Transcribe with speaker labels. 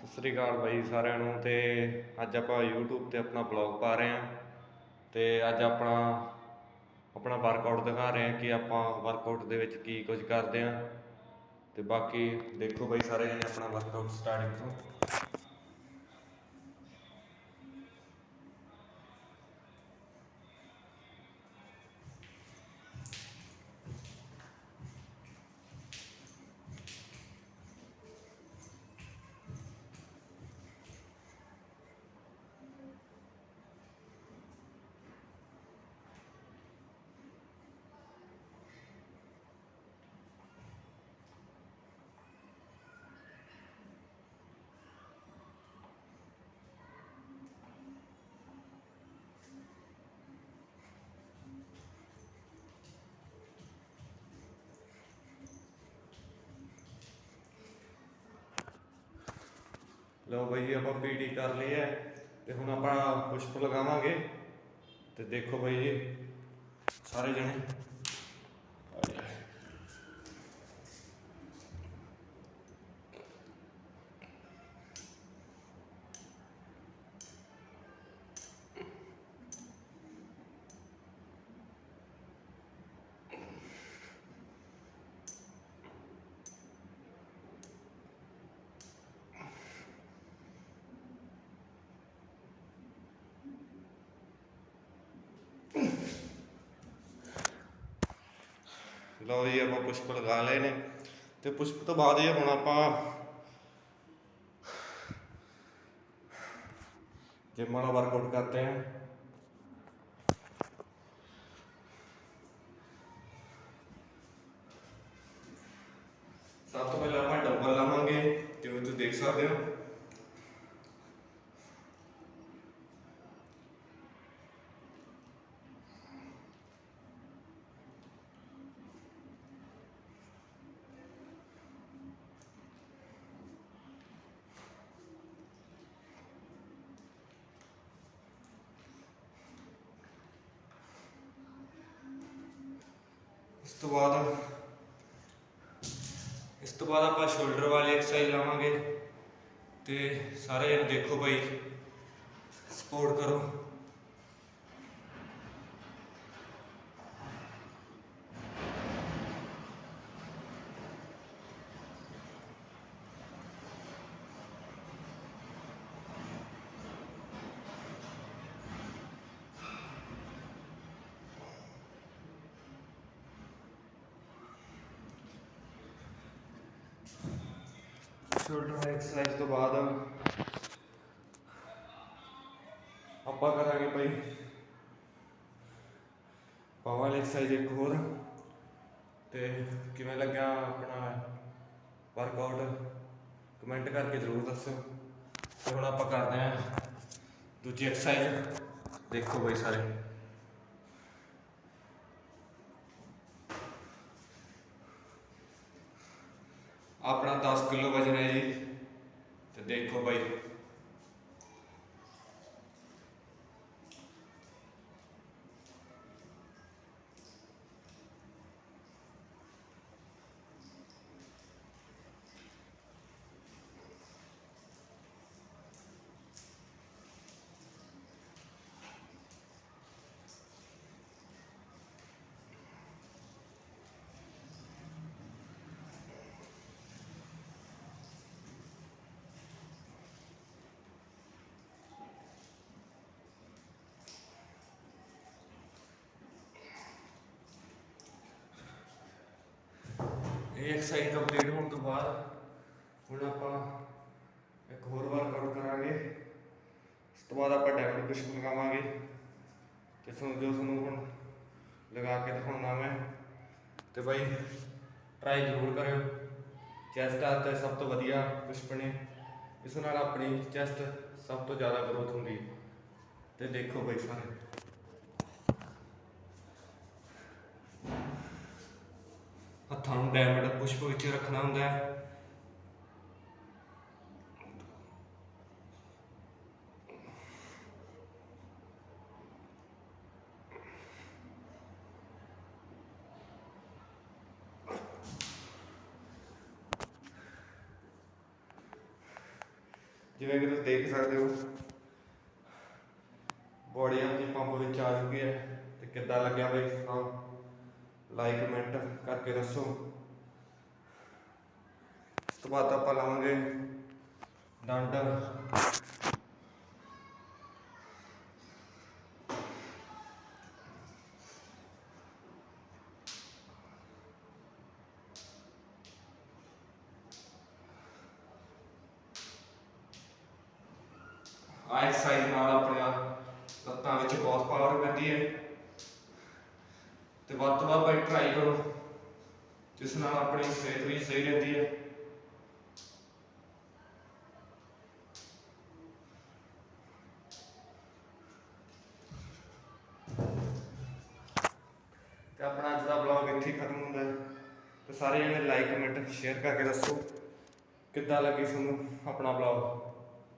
Speaker 1: ਸਤਿ ਸ੍ਰੀ ਅਕਾਲ ਬਾਈ ਸਾਰਿਆਂ ਨੂੰ ਤੇ ਅੱਜ ਆਪਾਂ YouTube ਤੇ ਆਪਣਾ ਬਲੌਗ ਪਾ ਰਹੇ ਹਾਂ ਤੇ ਅੱਜ ਆਪਣਾ ਆਪਣਾ ਵਰਕਆਊਟ ਦਿਖਾ ਰਹੇ ਹਾਂ ਕਿ ਆਪਾਂ ਵਰਕਆਊਟ ਦੇ ਵਿੱਚ ਕੀ ਕੁਝ ਕਰਦੇ ਹਾਂ ਤੇ ਬਾਕੀ ਦੇਖੋ ਬਾਈ ਸਾਰੇ ਜਣੇ ਆਪਣਾ ਵਰਕਆਊਟ ਸਟਾਰਟਿੰਗ ਤੋਂ। ਲਓ ਬਾਈ ਜੀ, ਆਪਾਂ ਪੀਟੀ ਕਰ ਲਈ ਹੈ ਤੇ ਹੁਣ ਆਪਾਂ ਪੁਸ਼ਪ ਲਗਾਵਾਂਗੇ ਤੇ ਦੇਖੋ ਬਾਈ ਜੀ, ਸਾਰੇ ਜਣੇ। ਲਓ ਜੀ, ਆਪਾਂ ਪੁਸ਼ਪ ਲਗਾ ਲਏ ਨੇ। ਤੇ ਪੁਸ਼ਪ ਤੋਂ ਬਾਅਦ ਇਹ ਹੁਣ ਆਪਾਂ ਜਿਮ ਵਾਲਾ ਵਰਕਆਊਟ ਕਰਤੇ हैं ਸਭ ਤੋਂ ਪਹਿਲਾਂ ਆਪਾਂ ਡੰਬਲ ਲਾਵਾਂਗੇ ਜਿਵੇਂ ਤੁਸੀਂ ਦੇਖ ਸਕਦੇ ਹੋ। ਇਸ ਤੋਂ ਬਾਅਦ ਇਸ ਤੋਂ ਬਾਅਦ ਆਪਾਂ ਸ਼ੋਲਡਰ ਵਾਲੀ ਐਕਸਰਸਾਈਜ਼ ਲਾਵਾਂਗੇ ਤੇ ਸਾਰੇ ਜਣੇ ਦੇਖੋ ਭਾਈ ਸਪੋਰਟ ਕਰੋ। ਸ਼ੋਲਡਰ ਐਕਸਰਸਾਈਜ਼ ਤੋਂ ਬਾਅਦ ਆਪਾਂ ਕਰਾਂਗੇ ਭਾਈ ਪਾਵਰ ਐਕਸਰਸਾਈਜ਼ ਇੱਕ ਹੋਰ। ਤੇ ਕਿਵੇਂ ਲੱਗਾ ਆਪਣਾ ਵਰਕਆਊਟ ਕਮੈਂਟ ਕਰਕੇ ਜ਼ਰੂਰ ਦੱਸੋ ਤੇ ਹੁਣ ਆਪਾਂ ਕਰਦੇ ਹਾਂ ਦੂਜੀ ਐਕਸਰਸਾਈਜ਼ ਦੇਖੋ ਭਾਈ ਸਾਰੇ। ਆਪਣਾ 10 ਕਿਲੋ ਵਜਨ ਹੈ ਜੀ। ਤੇ ਦੇਖੋ ਬਾਈ। ਇਹ ਐਕਸਰਸਾਈਜ਼ ਕੰਪਲੀਟ ਹੋਣ ਤੋਂ ਬਾਅਦ ਹੁਣ ਆਪਾਂ ਇੱਕ ਹੋਰ ਵਰਕਆਊਟ ਕਰਾਂਗੇ। ਉਸ ਤੋਂ ਬਾਅਦ ਆਪਾਂ ਡੈਮਡ ਪੁਸ਼ ਲਗਾਵਾਂਗੇ। ਤੇ ਤੁਹਾਨੂੰ ਜੋ ਤੁਹਾਨੂੰ ਹੁਣ ਲਗਾ ਕੇ ਦਿਖਾਉਣਾ ਮੈਂ, ਤੇ ਬਾਈ ਟਰਾਈ ਜ਼ਰੂਰ ਕਰਿਓ। ਚੈਸਟ ਆਸਤੇ ਸਭ ਤੋਂ ਵਧੀਆ ਪੁਸ਼ਪ ਨੇ ਇਸ ਨਾਲ ਆਪਣੀ ਚੈਸਟ ਸਭ ਤੋਂ ਜ਼ਿਆਦਾ ਗਰੋਥ ਹੁੰਦੀ। ਹੈ ਤੇ ਦੇਖੋ ਬਾਈ ਸਾਰੇ। ਹੱਥਾਂ ਨੂੰ ਡਾਇਮੰਡ ਪੁਸ਼ਪ ਵਿੱਚ ਰੱਖਣਾ ਹੁੰਦਾ ਹੈ। ਜਿਵੇਂ ਕਿ ਤੁਸੀਂ ਦੇਖ ਸਕਦੇ ਹੋ ਬੋਡੀ ਆਪਣੀ ਪੰਪ ਵਿੱਚ ਆ ਚੁੱਕੀ ਹੈ ਤੇ ਕਿੱਦਾਂ ਲੱਗਿਆ ਬਈ? ਸਭ ਲਾਈਕ ਕਮੈਂਟ ਕਰਕੇ ਦੱਸੋ। ਇਸ ਤੋਂ ਬਾਅਦ ਆਪਾਂ ਲਾਵਾਂਗੇ ਡੰਡ। ਆ ਐਕਸਰਸਾਈਜ਼ ਨਾਲ ਆਪਣੇ ਲੱਤਾਂ ਵਿੱਚ ਬਹੁਤ ਪਾਵਰ ਪੈਂਦੀ ਹੈ। ਤੇ ਵੱਧ ਤੋਂ ਵੱਧ ਬਾਈ ਟਰਾਈ ਕਰੋ, ਜਿਸ ਨਾਲ ਆਪਣੀ ਸਿਹਤ ਵੀ ਸਹੀ ਰਹਿੰਦੀ ਹੈ। ਤੇ ਆਪਣਾ ਅੱਜ ਦਾ ਵਲੌਗ ਇੱਥੇ ਖਤਮ ਹੁੰਦਾ ਹੈ। ਤੇ ਸਾਰੇ ਜਣੇ ਲਾਈਕ ਕਮੈਂਟ ਸ਼ੇਅਰ ਕਰਕੇ ਦੱਸੋ ਕਿੱਦਾਂ ਲੱਗੀ ਤੁਹਾਨੂੰ ਆਪਣਾ ਵਲੌਗ